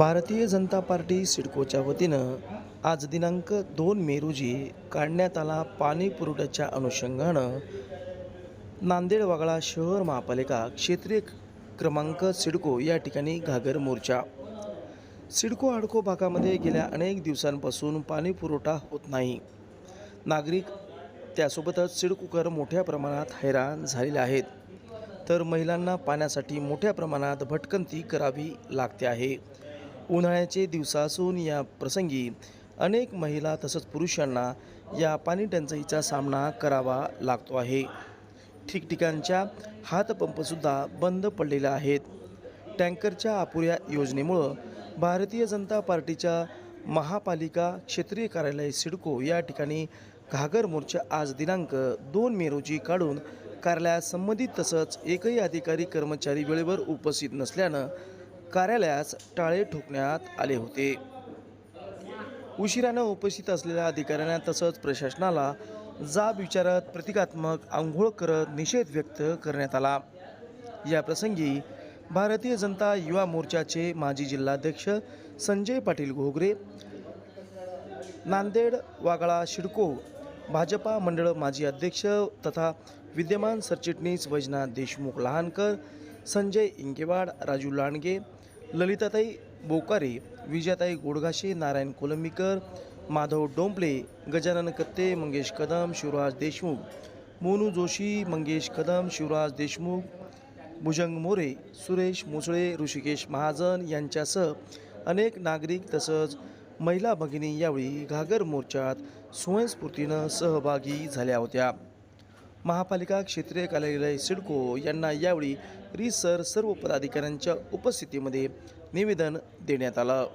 Bharatiya Janata party सिडकोच्या वतीनं आज दिनांक दोन मे रोजी काढण्यात आला पाणी पुरवठ्याच्या अनुषंगानं नांदेड वागळा शहर महापालिका क्षेत्रीय क्रमांक सिडको या ठिकाणी घागर मोर्चा. सिडको आडको भागामध्ये गेल्या अनेक दिवसांपासून पाणी पुरवठा होत नाही. नागरिक त्यासोबतच सिडकोकर मोठ्या प्रमाणात हैराण झालेले आहेत. तर महिलांना पाण्यासाठी मोठ्या प्रमाणात भटकंती करावी लागते आहे. उन्हाळ्याचे दिवस असून या प्रसंगी अनेक महिला तसंच पुरुषांना या पाणी टंचाईचा सामना करावा लागतो आहे. ठिकठिकाणच्या हातपंपसुद्धा बंद पडलेल्या आहेत. टँकरच्या अपुऱ्या योजनेमुळं भारतीय जनता पार्टीच्या महापालिका क्षेत्रीय कार्यालय सिडको या ठिकाणी घागर मोर्चा आज दिनांक दोन मे रोजी काढून कार्यालयात संबंधित तसंच एकही अधिकारी कर्मचारी वेळेवर उपस्थित नसल्यानं कार्यालयास टाळे ठोकण्यात आले होते. उशिरानं उपस्थित असलेल्या अधिकाऱ्यांना तसंच प्रशासनाला जाब विचारत प्रतिकात्मक आंघोळ करत निषेध व्यक्त करण्यात आला. या प्रसंगी भारतीय जनता युवा मोर्चाचे माजी जिल्हाध्यक्ष संजय पाटील घोगरे नांदेड वागळा शिडको भाजपा मंडळ माजी अध्यक्ष तथा विद्यमान सरचिटणीस वैजनाथ देशमुख लहानकर संजय इंगेवाड राजू लांडगे ललिताताई बोकारे विजयाताई गोडघाशे नारायण कोलंबीकर माधव डोंपले गजानन कत्ते मंगेश कदम शिवराज देशमुख मोनू जोशी मंगेश कदम शिवराज देशमुख भुजंग मोरे सुरेश मुसळे ऋषिकेश महाजन यांच्यासह अनेक नागरिक तसंच महिला भगिनी यावेळी घागर मोर्चात स्वयंस्फूर्तीनं सहभागी झाल्या होत्या. महापालिका क्षेत्रीय कार्यालय सिडको यांना यावेळी रिसर सर्व पदाधिकाऱ्यांच्या उपस्थितीमध्ये निवेदन देण्यात आलं.